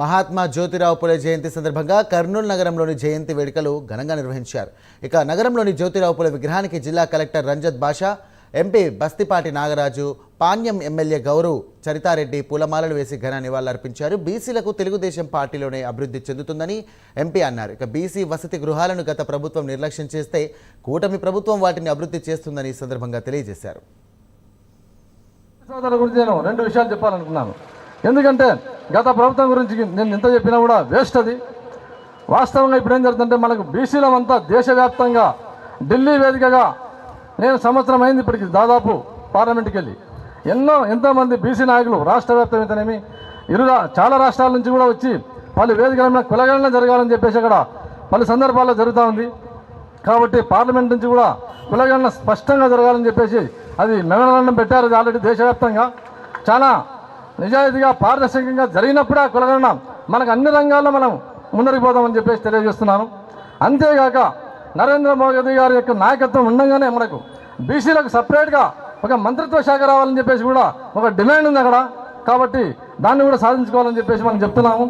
మహాత్మా జ్యోతిరావు పులే జయంతి సందర్భంగా కర్నూలు నగరంలోని జయంతి వేడుకలు ఘనంగా నిర్వహించారు. ఇక నగరంలోని జ్యోతిరావు పులే విగ్రహానికి జిల్లా collector Ranjith Basha MP Bastipati Nagaraju Panyam MLA Gaurav Charita Reddy పూలమాలలు వేసి ఘన నివాళులర్పించారు. బీసీలకు తెలుగుదేశం పార్టీలోనే అభివృద్ధి చెందుతుందని ఎంపీ అన్నారు. ఇక బీసీ వసతి గృహాలను గత ప్రభుత్వం నిర్లక్ష్యం చేస్తే కూటమి ప్రభుత్వం వాటిని అభివృద్ధి చేస్తుందని సందర్భంగా తెలియజేశారు. గురించి నేను రెండు విషయాలు చెప్పాలనుకున్నాను. ఎందుకంటే గత ప్రభుత్వం గురించి నేను ఇంత చెప్పినా కూడా వేస్ట్ అది. వాస్తవంగా ఇప్పుడు ఏం జరుగుతుందంటే మనకు బీసీలమంతా దేశవ్యాప్తంగా ఢిల్లీ వేదికగా నేను సంవత్సరం అయింది ఇప్పటికి దాదాపు పార్లమెంట్కి వెళ్ళి ఎన్నో ఎంతోమంది బీసీ నాయకులు రాష్ట్ర వ్యాప్తమైతేనేమి ఇరు చాలా రాష్ట్రాల నుంచి కూడా వచ్చి పలు వేదికల మీద కులగణన జరగాలని చెప్పేసి అక్కడ పలు సందర్భాల్లో జరుగుతూ ఉంది. కాబట్టి పార్లమెంట్ నుంచి కూడా కులగణన స్పష్టంగా జరగాలని చెప్పేసి అది మెమరాండం పెట్టారు ఆల్రెడీ దేశవ్యాప్తంగా. చాలా నిజాయితీగా పారదర్శకంగా జరిగినప్పుడే ఆ కులగణన మనకు అన్ని రంగాల్లో మనం ముందరికి పోదామని చెప్పేసి తెలియజేస్తున్నాను. అంతేగాక నరేంద్ర మోదీ గారి యొక్క నాయకత్వం ఉండగానే మనకు బీసీలకు సపరేట్గా ఒక మంత్రిత్వ శాఖ రావాలని చెప్పేసి కూడా ఒక డిమాండ్ ఉంది అక్కడ. కాబట్టి దాన్ని కూడా సాధించుకోవాలని చెప్పేసి మనం చెప్తున్నాము.